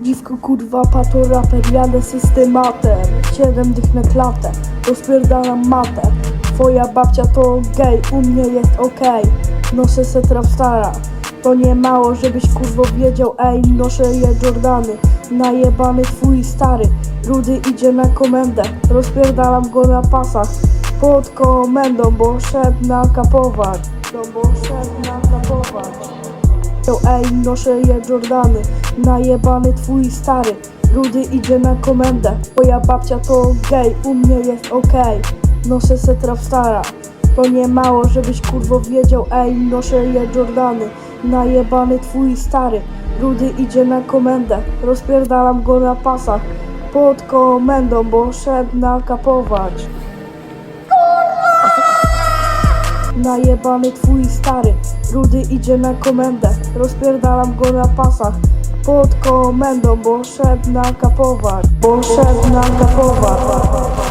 Dziwko kurwa pato raper, jadę systematem. Siedem dych na klatę, rozpierdalam matę. Twoja babcia to gej, u mnie jest okej. Noszę se stara, to nie mało żebyś kurwo wiedział Ej, noszę je Jordany, najebany twój stary Rudy idzie na komendę, rozpierdalam go na pasach Pod komendą, bo szedł na No bo szedł na Ej, noszę je Jordany, najebany twój stary. Rudy idzie na komendę, twoja babcia to gej, u mnie jest okej. Noszę se stara, to nie mało żebyś kurwo wiedział. Ej, noszę je Jordany, najebany twój stary. Rudy idzie na komendę, rozpierdalam go na pasach. Pod komendą, bo szedł na kapować Najebany twój stary Rudy idzie na komendę. Rozpierdalam go na pasach. Pod komendą, bo szedł na kapować Bo szedł na kapować